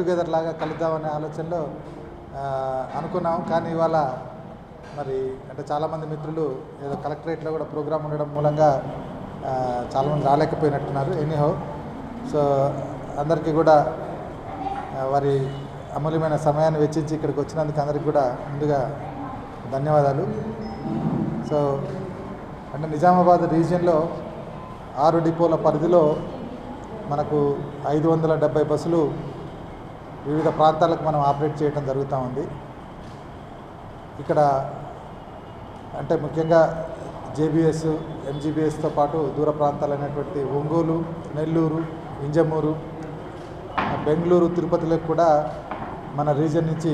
Together లాగా కలుద్దామనే ఆలోచనలో అనుకున్నాం. కానీ ఇవాళ మరి అంటే చాలామంది మిత్రులు ఏదో కలెక్టరేట్లో కూడా ప్రోగ్రామ్ ఉండడం మూలంగా చాలామంది రాలేకపోయినట్టున్నారు. ఎనీహౌ సో అందరికీ కూడా వారి అమూల్యమైన సమయాన్ని వెచ్చించి ఇక్కడికి వచ్చినందుకు అందరికీ కూడా ముందుగా ధన్యవాదాలు. సో అంటే నిజామాబాద్ రీజియన్లో ఆరు డిపోల పరిధిలో మనకు ఐదు వందల డెబ్బై బస్సులు వివిధ ప్రాంతాలకు మనం ఆపరేట్ చేయడం జరుగుతూ ఉంది. ఇక్కడ అంటే ముఖ్యంగా జేబీఎస్ ఎంజీబీఎస్తో పాటు దూర ప్రాంతాలైనటువంటి ఒంగోలు నెల్లూరు ఇంజమూరు బెంగళూరు తిరుపతిలకు కూడా మన రీజన్ నుంచి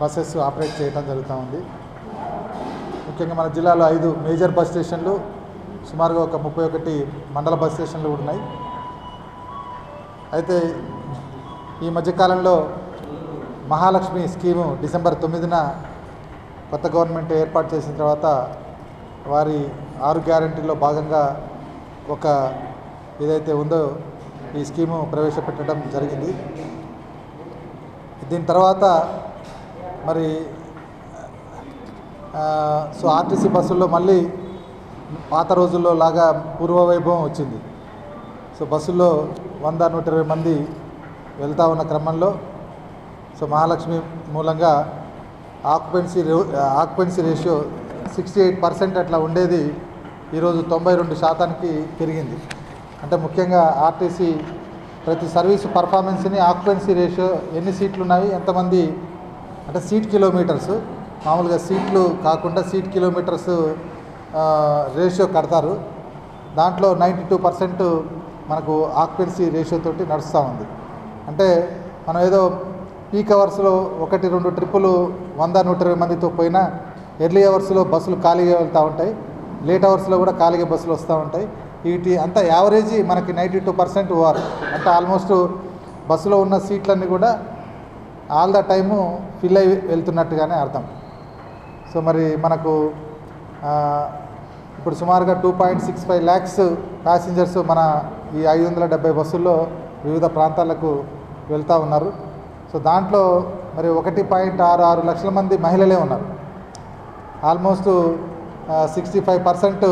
బస్సెస్ ఆపరేట్ చేయడం జరుగుతూ ఉంది. ముఖ్యంగా మన జిల్లాలో ఐదు మేజర్ బస్ స్టేషన్లు సుమారుగా ఒక ముప్పై ఒకటి మండల బస్ స్టేషన్లు ఉన్నాయి. అయితే ఈ మధ్యకాలంలో మహాలక్ష్మి స్కీము డిసెంబర్ తొమ్మిదిన కొత్త గవర్నమెంట్ ఏర్పాటు చేసిన తర్వాత వారి ఆరు గ్యారంటీలో భాగంగా ఒక ఏదైతే ఉందో ఈ స్కీము ప్రవేశపెట్టడం జరిగింది. దీని తర్వాత మరి సో ఆర్టీసీ బస్సుల్లో మళ్ళీ పాత రోజుల్లో లాగా పూర్వ వైభవం వచ్చింది. సో బస్సుల్లో వంద నూట ఇరవై మంది వెళ్తూ ఉన్న క్రమంలో సో మహాలక్ష్మి మూలంగా occupancy occupancy ratio sixty eight percent అట్లా ఉండేది ఈరోజు తొంభై రెండు శాతానికి పెరిగింది. అంటే ముఖ్యంగా ఆర్టీసీ ప్రతి సర్వీస్ పర్ఫార్మెన్స్ని ఆక్యుపెన్సీ రేషియో ఎన్ని సీట్లు ఉన్నాయి ఎంతమంది అంటే సీట్ కిలోమీటర్స్ మామూలుగా సీట్లు కాకుండా సీట్ కిలోమీటర్స్ రేషియో కడతారు. దాంట్లో నైంటీ టూ పర్సెంట్ మనకు ఆక్యుపెన్సీ రేషియో తోటి నడుస్తూ ఉంది. అంటే మనం ఏదో పీక్ అవర్స్లో ఒకటి రెండు ట్రిప్పులు వంద నూట ఇరవై మందితో పోయినా ఎర్లీ అవర్స్లో బస్సులు ఖాళీగా వెళ్తూ ఉంటాయి. లేట్ అవర్స్లో కూడా ఖాళీగా బస్సులు వస్తూ ఉంటాయి. వీటి అంతా యావరేజీ మనకి నైంటీ టూ పర్సెంట్ ఓవర్. అంటే ఆల్మోస్ట్ బస్సులో ఉన్న సీట్లన్నీ కూడా ఆల్ ద టైము ఫిల్ అయి వెళ్తున్నట్టుగానే అర్థం. సో మరి మనకు ఇప్పుడు సుమారుగా two point six five lakhs passengers మన ఈ ఐదు వందల డెబ్బై బస్సుల్లో వివిధ ప్రాంతాలకు వెళ్తూ ఉన్నారు. సో దాంట్లో మరి ఒకటి పాయింట్ ఆరు ఆరు లక్షల మంది మహిళలే ఉన్నారు. Almost sixty five percent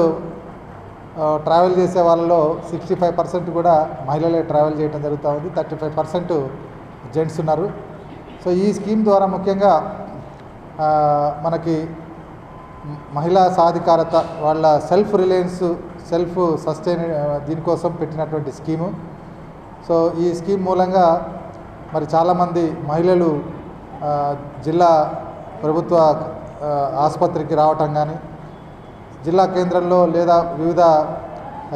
travel చేసే వాళ్ళలో సిక్స్టీ ఫైవ్ పర్సెంట్ కూడా మహిళలే ట్రావెల్ చేయడం జరుగుతూ ఉంది. థర్టీ ఫైవ్ పర్సెంట్ జెంట్స్ ఉన్నారు. సో ఈ స్కీమ్ ద్వారా ముఖ్యంగా మనకి మహిళా సాధికారత వాళ్ళ సెల్ఫ్ రిలయన్స్ సెల్ఫ్ సస్టైన్ దీనికోసం పెట్టినటువంటి స్కీము. సో ఈ స్కీమ్ మూలంగా మరి చాలామంది మహిళలు జిల్లా ప్రభుత్వ ఆసుపత్రికి రావటం కానీ జిల్లా కేంద్రంలో లేదా వివిధ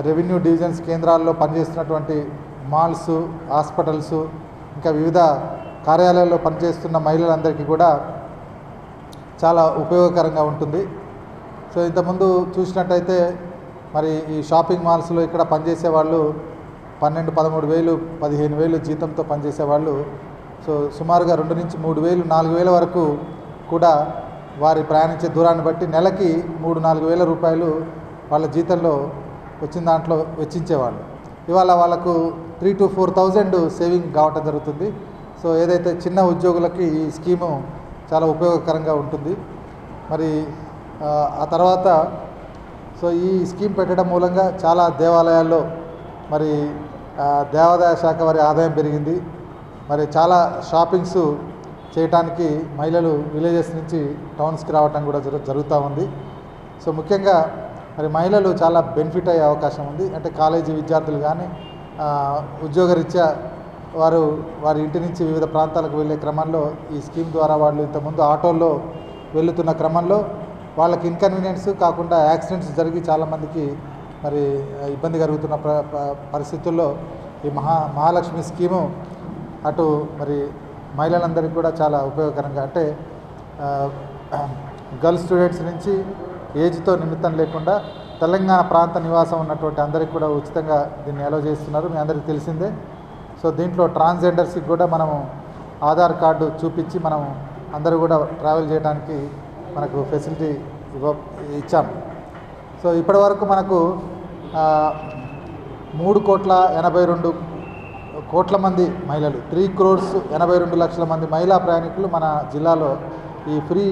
రెవెన్యూ డివిజన్స్ కేంద్రాల్లో పనిచేస్తున్నటువంటి మాల్స్ హాస్పిటల్స్ ఇంకా వివిధ కార్యాలయాల్లో పనిచేస్తున్న మహిళలందరికీ కూడా చాలా ఉపయోగకరంగా ఉంటుంది. సో ఇంతకుముందు చూసినట్టయితే మరి ఈ షాపింగ్ మాల్స్లో ఇక్కడ పనిచేసే వాళ్ళు పన్నెండు పదమూడు వేలు పదిహేను వేలు జీతంతో పనిచేసే వాళ్ళు సో సుమారుగా రెండు నుంచి మూడు వేలు నాలుగు వేల వరకు కూడా వారి ప్రయాణించే దూరాన్ని బట్టి నెలకి మూడు నాలుగు వేల రూపాయలు వాళ్ళ జీతంలో వచ్చిన దాంట్లో వెచ్చించేవాళ్ళు. ఇవాళ వాళ్ళకు three to four thousand saving కావటం జరుగుతుంది. సో ఏదైతే చిన్న ఉద్యోగులకి ఈ స్కీము చాలా ఉపయోగకరంగా ఉంటుంది. మరి ఆ, ఆ తర్వాత సో ఈ స్కీమ్ పెట్టడం మూలంగా చాలా దేవాలయాల్లో మరి దేవాదాయ శాఖ వారి ఆదాయం పెరిగింది. మరి చాలా షాపింగ్స్ చేయటానికి మహిళలు విలేజెస్ నుంచి టౌన్స్కి రావటం కూడా జరు జరుగుతూ ఉంది. సో ముఖ్యంగా మరి మహిళలు చాలా బెనిఫిట్ అయ్యే అవకాశం ఉంది. అంటే కాలేజీ విద్యార్థులు కానీ ఉద్యోగరీత్యా వారు వారి ఇంటి నుంచి వివిధ ప్రాంతాలకు వెళ్ళే క్రమంలో ఈ స్కీమ్ ద్వారా వాళ్ళు ఇంతకుముందు ఆటోల్లో వెళ్తున్న క్రమంలో వాళ్ళకి ఇన్కన్వీనియన్స్ కాకుండా యాక్సిడెంట్స్ జరిగి చాలామందికి మరి ఇబ్బంది కలుగుతున్న పరిస్థితుల్లో ఈ మహా మహాలక్ష్మి స్కీము అటు మరి మహిళలందరికీ కూడా చాలా ఉపయోగకరంగా అంటే గర్ల్ స్టూడెంట్స్ నుంచి ఏజ్తో నిమిత్తం లేకుండా తెలంగాణ ప్రాంత నివాసం ఉన్నటువంటి అందరికీ కూడా ఉచితంగా దీన్ని అలో చేస్తున్నారు. మీ అందరికీ తెలిసిందే. సో దీంట్లో ట్రాన్స్జెండర్స్కి కూడా మనము ఆధార్ కార్డు చూపించి మనం అందరూ కూడా ట్రావెల్ చేయడానికి మనకు ఫెసిలిటీ ఇవ్వ ఇచ్చాం సో ఇప్పటి వరకు మనకు మూడు కోట్ల ఎనభై రెండు కోట్ల మంది మహిళలు త్రీ క్రోర్స్ ఎనభై రెండు లక్షల మంది మహిళా ప్రయాణికులు మన జిల్లాలో ఈ ఫ్రీ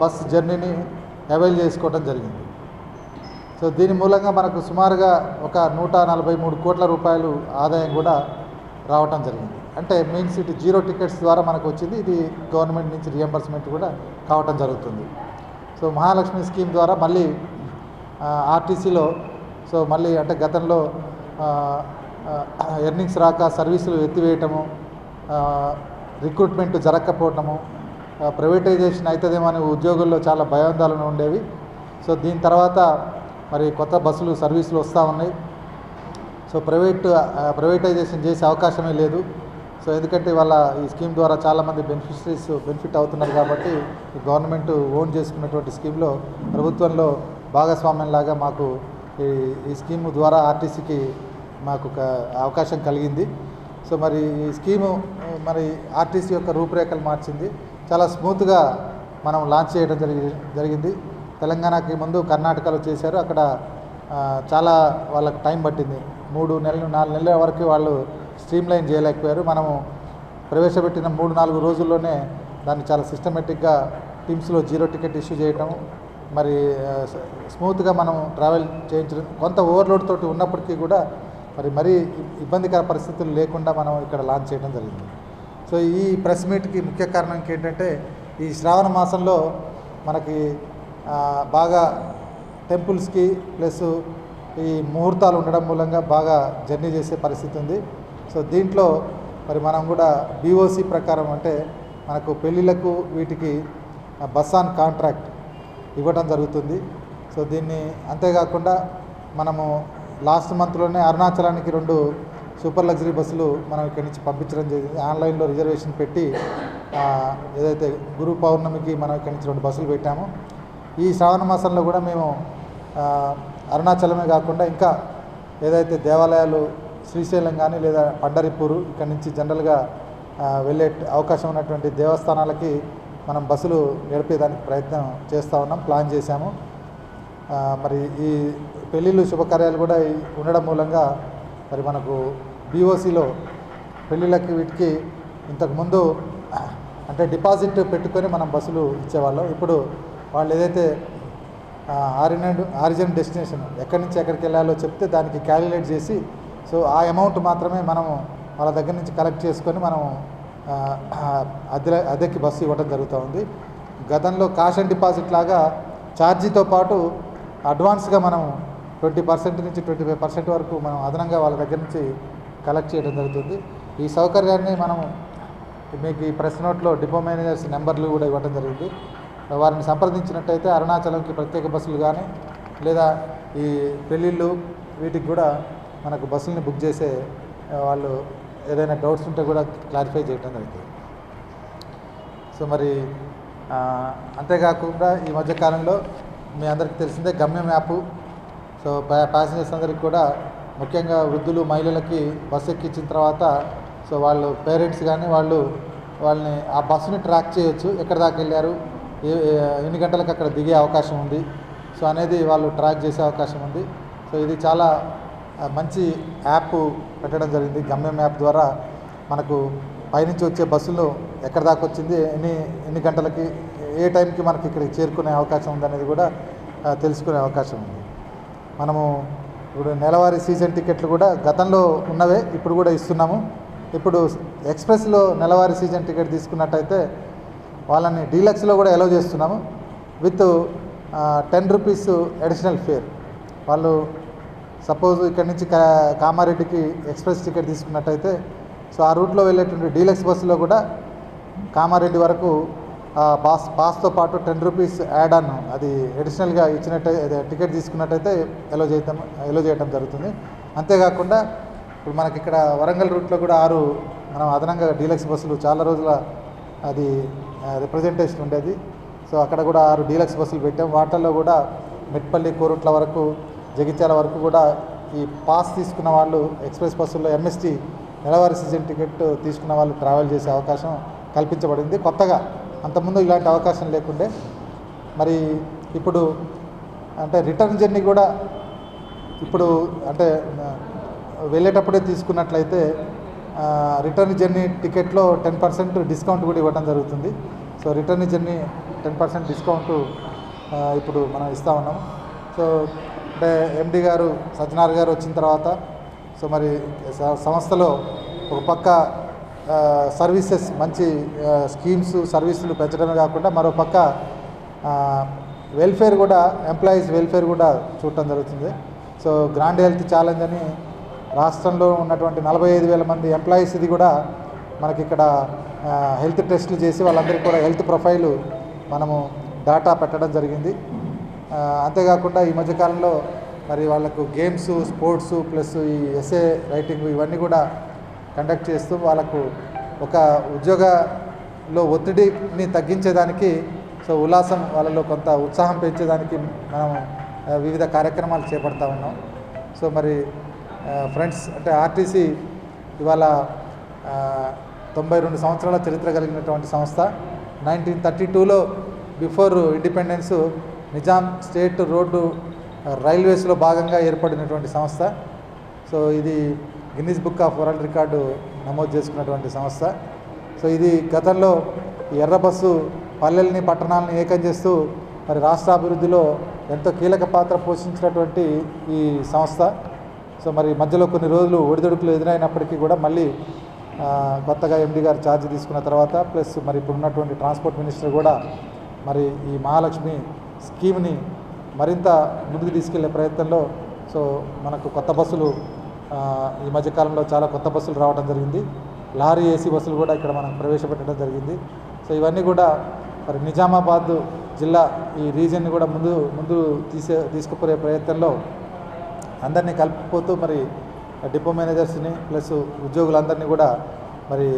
బస్ జర్నీని అవైల్ చేసుకోవడం జరిగింది. సో దీని మూలంగా మనకు సుమారుగా ఒక నూట నలభై మూడు కోట్ల రూపాయలు ఆదాయం కూడా రావటం జరిగింది. అంటే మెయిన్ సిటీ జీరో టికెట్స్ ద్వారా మనకు వచ్చింది ఇది గవర్నమెంట్ నుంచి రియంబర్స్మెంట్ కూడా కావటం జరుగుతుంది. సో మహాలక్ష్మి స్కీమ్ ద్వారా మళ్ళీ ఆర్టీసీలో సో మళ్ళీ అంటే గతంలో ఎర్నింగ్స్ రాక సర్వీసులు ఎత్తివేయటము రిక్రూట్మెంట్ జరగకపోవటము ప్రైవేటైజేషన్ అవుతుందేమో అని ఉద్యోగుల్లో చాలా భయాందోళన ఉండేవి. సో దీని తర్వాత మరి కొత్త బస్సులు సర్వీసులు వస్తూ ఉన్నాయి. సో ప్రైవేట్ ప్రైవేటైజేషన్ చేసే అవకాశమే లేదు. సో ఎందుకంటే వాళ్ళ ఈ స్కీమ్ ద్వారా చాలామంది బెనిఫిషరీస్ బెనిఫిట్ అవుతున్నారు కాబట్టి గవర్నమెంట్ ఓన్ చేసుకున్నటువంటి స్కీమ్లో ప్రభుత్వంలో భాగస్వామ్యంలాగా మాకు ఈ ఈ స్కీము ద్వారా ఆర్టీసీకి మాకు ఒక అవకాశం కలిగింది. సో మరి ఈ స్కీము మరి ఆర్టీసీ యొక్క రూపురేఖలు మార్చింది. చాలా స్మూత్గా మనం లాంచ్ చేయడం జరిగి జరిగింది. తెలంగాణకి ముందు కర్ణాటకలో చేశారు. అక్కడ చాలా వాళ్ళకి టైం పట్టింది. మూడు నెలలు నాలుగు నెలల వరకు వాళ్ళు స్ట్రీమ్ లైన్ చేయలేకపోయారు. మనము ప్రవేశపెట్టిన మూడు నాలుగు రోజుల్లోనే దాన్ని చాలా సిస్టమేటిక్గా టీమ్స్లో జీరో టికెట్ ఇష్యూ చేయటం మరి స్మూత్గా మనం ట్రావెల్ చేయించడం కొంత ఓవర్లోడ్ తోటి ఉన్నప్పటికీ కూడా మరి మరీ ఇబ్బందికర పరిస్థితులు లేకుండా మనం ఇక్కడ లాంచ్ చేయడం జరిగింది. సో ఈ ప్రెస్ మీట్కి ముఖ్య కారణం ఏంటంటే ఈ శ్రావణ మాసంలో మనకి బాగా టెంపుల్స్కి ప్లస్ ఈ ముహూర్తాలు ఉండడం మూలంగా బాగా జర్నీ చేసే పరిస్థితి ఉంది. సో దీంట్లో మరి మనం కూడా బీఓసి ప్రకారం అంటే మనకు పెళ్ళిళ్ళకు వీటికి బస్ ఆన్ కాంట్రాక్ట్ ఇవ్వడం జరుగుతుంది. సో దీన్ని అంతేకాకుండా మనము లాస్ట్ మంత్లోనే అరుణాచలానికి రెండు సూపర్ లగ్జరీ బస్సులు మనం ఇక్కడి నుంచి పంపించడం జరిగింది ఆన్లైన్లో రిజర్వేషన్ పెట్టి ఏదైతే గురు పౌర్ణమికి మనం ఇక్కడి నుంచి రెండు బస్సులు పెట్టాము ఈ శ్రావణ మాసంలో కూడా మేము అరుణాచలమే కాకుండా ఇంకా ఏదైతే దేవాలయాలు శ్రీశైలం కానీ లేదా పండరిపూరు ఇక్కడి నుంచి జనరల్గా వెళ్ళే అవకాశం ఉన్నటువంటి దేవస్థానాలకి మనం బస్సులు నడిపేదానికి ప్రయత్నం చేస్తూ ఉన్నాం ప్లాన్ చేశాము. మరి ఈ పెళ్ళిళ్ళు శుభకార్యాలు కూడా ఉండడం మూలంగా మరి మనకు బీఓసీలో పెళ్ళిళ్ళకి వీటికి ఇంతకుముందు అంటే డిపాజిట్ పెట్టుకొని మనం బస్సులు ఇచ్చేవాళ్ళం. ఇప్పుడు వాళ్ళు ఏదైతే ఆరిజిన్ ఆరిజిన్ డెస్టినేషన్ ఎక్కడి నుంచి ఎక్కడికి వెళ్ళాలో చెప్తే దానికి క్యాలిక్యులేట్ చేసి సో ఆ అమౌంట్ మాత్రమే మనము వాళ్ళ దగ్గర నుంచి కలెక్ట్ చేసుకొని మనం అద్దె అద్దెకి బస్సు ఇవ్వడం జరుగుతూ ఉంది గతంలో కాష్ అండ్ డిపాజిట్ లాగా ఛార్జీతో పాటు అడ్వాన్స్గా మనం ట్వంటీ పర్సెంట్ నుంచి ట్వంటీ ఫైవ్ పర్సెంట్ వరకు మనం అదనంగా వాళ్ళ దగ్గర నుంచి కలెక్ట్ చేయడం జరుగుతుంది. ఈ సౌకర్యాన్ని మనం మీకు ఈ ప్రెస్ నోట్లో డిపో మేనేజర్స్ నెంబర్లు కూడా ఇవ్వడం జరిగింది. వారిని సంప్రదించినట్టయితే అరుణాచలంకి ప్రత్యేక బస్సులు కానీ లేదా ఈ పెళ్ళిళ్ళు వీటికి కూడా మనకు బస్సుల్ని బుక్ చేసే వాళ్ళు ఏదైనా డౌట్స్ ఉంటే కూడా క్లారిఫై చేయడం జరుగుతుంది సో మరి అంతేకాకుండా ఈ మధ్యకాలంలో మీ అందరికీ తెలిసిందే గమ్యం యాప్. సో ప్యాసింజర్స్ అందరికి కూడా ముఖ్యంగా వృద్ధులు మహిళలకి బస్సు ఎక్కించిన తర్వాత సో వాళ్ళు పేరెంట్స్ కానీ వాళ్ళు వాళ్ళని ఆ బస్సుని ట్రాక్ చేయొచ్చు. ఎక్కడి దాకా వెళ్ళారు? ఎన్ని గంటలకు అక్కడ దిగే అవకాశం ఉంది? సో అనేది వాళ్ళు ట్రాక్ చేసే అవకాశం ఉంది. సో ఇది చాలా మంచి యాప్ పెట్టడం జరిగింది. గమ్యం యాప్ ద్వారా మనకు పైనుంచి వచ్చే బస్సులు ఎక్కడి దాకా వచ్చింది ఎన్ని ఎన్ని గంటలకి ఏ టైంకి మనకి ఇక్కడికి చేరుకునే అవకాశం ఉందనేది కూడా తెలుసుకునే అవకాశం ఉంది. మనము ఇప్పుడు నెలవారీ సీజన్ టికెట్లు కూడా గతంలో ఉన్నవే ఇప్పుడు కూడా ఇస్తున్నాము. ఇప్పుడు ఎక్స్ప్రెస్లో నెలవారీ సీజన్ టికెట్ తీసుకున్నట్టయితే వాళ్ళని డీలక్స్లో కూడా అలౌ చేస్తున్నాము. With ten rupees additional fare. వాళ్ళు సపోజ్ ఇక్కడ నుంచి కా కామారెడ్డికి ఎక్స్ప్రెస్ టికెట్ తీసుకున్నట్టయితే సో ఆ రూట్లో వెళ్ళేటువంటి డీలక్స్ బస్సులో కూడా కామారెడ్డి వరకు పాస్ పాస్తో పాటు టెన్ రూపీస్ యాడ్ అన్ అది అడిషనల్గా ఇచ్చినట్టయితే టికెట్ తీసుకున్నట్టయితే ఎలో చేయటం ఎలో చేయటం జరుగుతుంది. అంతేకాకుండా ఇప్పుడు మనకి ఇక్కడ వరంగల్ రూట్లో కూడా ఆరు మనం అదనంగా డీలక్స్ బస్సులు చాలా రోజుల అది రిప్రజెంటేషన్ ఉండేది. సో అక్కడ కూడా ఆరు డీలక్స్ బస్సులు పెట్టాం. వాటిల్లో కూడా మెట్పల్లి కోరుట్ల వరకు జగిత్యాల వరకు కూడా ఈ పాస్ తీసుకున్న వాళ్ళు ఎక్స్ప్రెస్ బస్సుల్లో ఎంఎస్టీ నెలవారీ సీజన్ టికెట్ తీసుకున్న వాళ్ళు ట్రావెల్ చేసే అవకాశం కల్పించబడింది. కొత్తగా అంతకుముందు ఇలాంటి అవకాశం లేకుండే మరి ఇప్పుడు అంటే రిటర్న్ జర్నీ కూడా ఇప్పుడు అంటే వెళ్ళేటప్పుడే తీసుకున్నట్లయితే రిటర్న్ జర్నీ టికెట్లో టెన్ పర్సెంట్ డిస్కౌంట్ కూడా ఇవ్వడం జరుగుతుంది. So return journey ten percent discount ఇప్పుడు మనం ఇస్తూ ఉన్నాం. సో అంటే ఎండి గారు సత్యనారాయణ గారు వచ్చిన తర్వాత సో మరి సంస్థలో ఒక పక్క సర్వీసెస్ మంచి స్కీమ్స్ సర్వీసులు పెంచడమే కాకుండా మరో పక్క వెల్ఫేర్ కూడా ఎంప్లాయీస్ వెల్ఫేర్ కూడా చూడటం జరుగుతుంది. సో గ్రాండ్ హెల్త్ ఛాలెంజ్ అని రాష్ట్రంలో ఉన్నటువంటి నలభై ఐదు వేల మంది ఎంప్లాయీస్ ఇది కూడా మనకి ఇక్కడ హెల్త్ టెస్టులు చేసి వాళ్ళందరికీ కూడా హెల్త్ ప్రొఫైలు మనము డాటా పెట్టడం జరిగింది. అంతేకాకుండా ఈ మధ్యకాలంలో మరి వాళ్ళకు గేమ్స్ స్పోర్ట్స్ ప్లస్ ఈ ఎస్ఏ రైటింగ్ ఇవన్నీ కూడా కండక్ట్ చేస్తూ వాళ్ళకు ఒక ఉద్యోగంలో ఒత్తిడిని తగ్గించేదానికి సో ఉల్లాసం వాళ్ళలో కొంత ఉత్సాహం పెంచేదానికి మనం వివిధ కార్యక్రమాలు చేపడతా ఉన్నాం. సో మరి ఫ్రెండ్స్ అంటే ఆర్టీసీ ఇవాళ తొంభై రెండు సంవత్సరాల చరిత్ర కలిగినటువంటి సంస్థ. నైన్టీన్ థర్టీ టూలో before independence Nizam state road రైల్వేస్లో భాగంగా ఏర్పడినటువంటి సంస్థ. సో ఇది Guinness book of world record నమోదు చేసుకున్నటువంటి సంస్థ. సో ఇది గతంలో ఈ ఎర్ర బస్సు పల్లెల్ని పట్టణాలని ఏకం చేస్తూ మరి రాష్ట్ర అభివృద్ధిలో ఎంతో కీలక పాత్ర పోషించినటువంటి ఈ సంస్థ. సో మరి మధ్యలో కొన్ని రోజులు ఒడిదొడుకులు ఎదురైనప్పటికీ కూడా మళ్ళీ కొత్తగా ఎండి గారు ఛార్జ్ తీసుకున్న తర్వాత ప్లస్ మరి ఇప్పుడు ఉన్నటువంటి ట్రాన్స్పోర్ట్ మినిస్టర్ కూడా మరి ఈ మహాలక్ష్మి స్కీమ్ని మరింత ముందుకు తీసుకెళ్ళే ప్రయత్నంలో సో మనకు కొత్త బస్సులు ఈ మధ్యకాలంలో చాలా కొత్త బస్సులు రావడం జరిగింది. లారీ ఏసీ బస్సులు కూడా ఇక్కడ మనం ప్రవేశపెట్టడం జరిగింది. సో ఇవన్నీ కూడా మరి నిజామాబాద్ జిల్లా ఈ రీజియన్ని కూడా ముందు ముందు తీసే తీసుకుపోయే ప్రయత్నంలో అందరినీ కలుపుకుపోతూ మరి డిపో మేనేజర్స్ని ప్లస్ ఉద్యోగులందరినీ కూడా మరి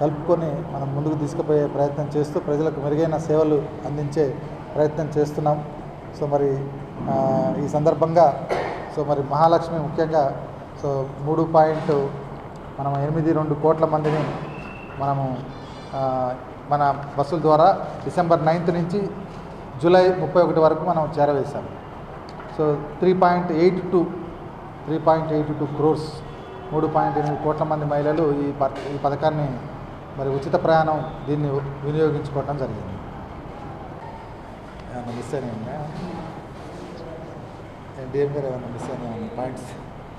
కలుపుకొని మనం ముందుకు తీసుకుపోయే ప్రయత్నం చేస్తూ ప్రజలకు మెరుగైన సేవలు అందించే ప్రయత్నం చేస్తున్నాం. సో మరి ఈ సందర్భంగా సో మరి మహాలక్ష్మి ముఖ్యంగా సో మూడు పాయింట్ మనం ఎనిమిది రెండు కోట్ల మందిని మనము మన బస్సుల ద్వారా డిసెంబర్ నైన్త్ నుంచి జూలై ముప్పై ఒకటి వరకు మనం చేరవేశాం. So three point eight two three point eight two crores మూడు పాయింట్ ఎనిమిది కోట్ల మంది మహిళలు ఈ ప ఈ పథకాన్ని మరి ఉచిత ప్రయాణం దీన్ని వినియోగించుకోవటం జరిగింది. ఏమన్నా మిస్ అయినా డిఎం గారు ఏమన్నా మిస్ అయినా పాయింట్స్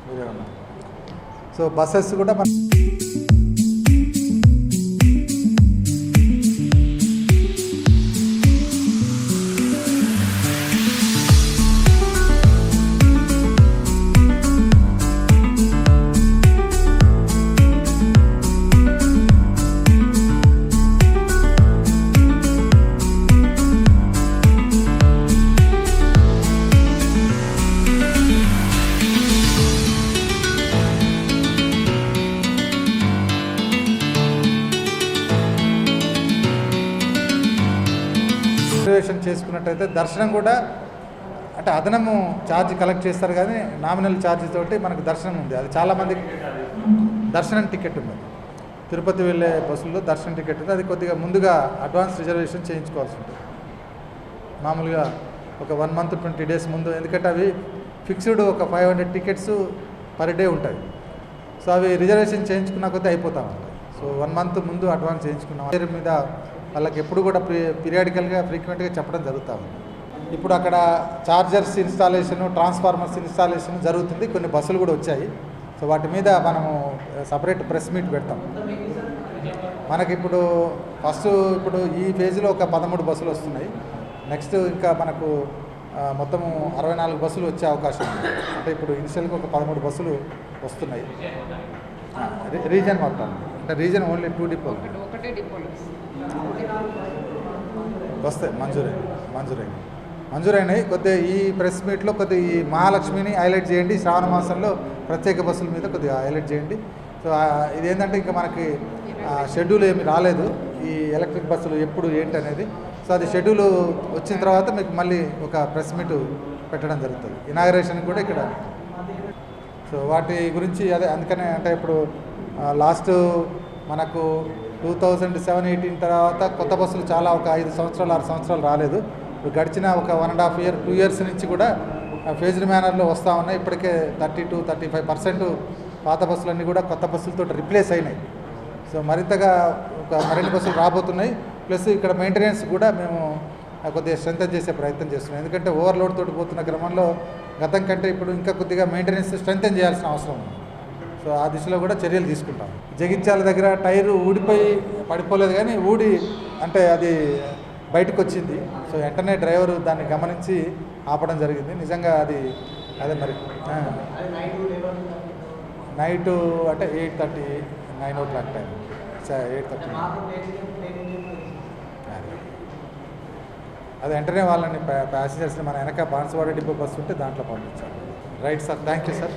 మీరేమన్నా సో బస్సెస్ కూడా మన రిజర్వేషన్ చేసుకున్నట్టయితే దర్శనం కూడా అంటే అదనము ఛార్జ్ కలెక్ట్ చేస్తారు కానీ నామినల్ ఛార్జ్ తోటి మనకు దర్శనం ఉంది. అది చాలామంది దర్శనం టికెట్ ఉంది. తిరుపతి వెళ్ళే బస్సుల్లో దర్శనం టికెట్ ఉంది. అది కొద్దిగా ముందుగా అడ్వాన్స్ రిజర్వేషన్ చేయించుకోవాల్సి ఉంటుంది. మామూలుగా ఒక వన్ మంత్ ట్వంటీ డేస్ ముందు. ఎందుకంటే అవి ఫిక్స్డ్ ఒక five hundred tickets per day ఉంటాయి. సో అవి రిజర్వేషన్ చేయించుకున్న కొద్దీ అయిపోతా ఉంటాయి. సో వన్ మంత్ ముందు అడ్వాన్స్ చేయించుకున్నాం. పేరు మీద వాళ్ళకి ఎప్పుడు కూడా పీరియాడికల్గా ఫ్రీక్వెంట్గా చెప్పడం జరుగుతూ ఉంది. ఇప్పుడు అక్కడ చార్జర్స్ ఇన్స్టాలేషన్ ట్రాన్స్ఫార్మర్స్ ఇన్స్టాలేషన్ జరుగుతుంది. కొన్ని బస్సులు కూడా వచ్చాయి. సో వాటి మీద మనము సపరేట్ ప్రెస్ మీట్ పెడతాం. మనకిప్పుడు ఫస్ట్ ఇప్పుడు ఈ ఫేజ్లో ఒక పదమూడు బస్సులు వస్తున్నాయి. నెక్స్ట్ ఇంకా మనకు మొత్తము అరవై నాలుగు బస్సులు వచ్చే అవకాశం ఉంది. అంటే ఇప్పుడు ఇనిషియల్గా ఒక పదమూడు బస్సులు వస్తున్నాయి. రీజన్ మొత్తం. అంటే రీజన్ ఓన్లీ టూ డిపో ఒకటే డిపోలో వస్తాయి. మంజూరైన మంజూరైన కొద్దిగా ఈ ప్రెస్ మీట్లో కొద్దిగా ఈ మహాలక్ష్మిని హైలైట్ చేయండి. శ్రావణ మాసంలో ప్రత్యేక బస్సుల మీద కొద్దిగా హైలైట్ చేయండి. సో ఇదేంటంటే ఇంకా మనకి షెడ్యూల్ ఏమి రాలేదు. ఈ ఎలక్ట్రిక్ బస్సులు ఎప్పుడు ఏంటి అనేది. సో అది షెడ్యూల్ వచ్చిన తర్వాత మీకు మళ్ళీ ఒక ప్రెస్ మీట్ పెట్టడం జరుగుతుంది. ఇనాగరేషన్ కూడా ఇక్కడ. సో వాటి గురించి అదే అందుకనే అంటే ఇప్పుడు లాస్ట్ మనకు టూ థౌజండ్ సెవెన్ ఎయిటీన్ తర్వాత కొత్త బస్సులు చాలా ఒక ఐదు సంవత్సరాలు ఆరు సంవత్సరాలు రాలేదు. గడిచిన ఒక one and half year two years నుంచి కూడా ఫేజ్డ్ మేనర్లో వస్తూ ఉన్నాయి. ఇప్పటికే thirty to thirty five percent పాత బస్సులన్నీ కూడా కొత్త బస్సులతో రిప్లేస్ అయినాయి. సో మరింతగా ఒక మరిన్ని బస్సులు రాబోతున్నాయి. ప్లస్ ఇక్కడ మెయింటెనెన్స్ కూడా మేము కొద్దిగా స్ట్రెంథన్ చేసే ప్రయత్నం చేస్తున్నాం. ఎందుకంటే ఓవర్లోడ్ తోటి పోతున్న క్రమంలో గతం కంటే ఇప్పుడు ఇంకా కొద్దిగా మెయింటెనెన్స్ స్ట్రెంథన్ చేయాల్సిన అవసరం ఉంది. సో ఆ దిశలో కూడా చర్యలు తీసుకుంటాం. జగిత్యాల దగ్గర టైరు ఊడిపోయి పడిపోలేదు కానీ ఊడి అంటే అది బయటకు వచ్చింది సో వెంటనే డ్రైవరు దాన్ని గమనించి ఆపడం జరిగింది. నిజంగా అది అదే మరి. నైట్ అంటే eight thirty nine o'clock time. Eight thirty. అది. వెంటనే వాళ్ళని ప్యాసింజర్స్ని మన వెనక బాన్సవాడ డిపో బస్సు ఉంటే దాంట్లో పంపించాలి. Right sir thank you sir.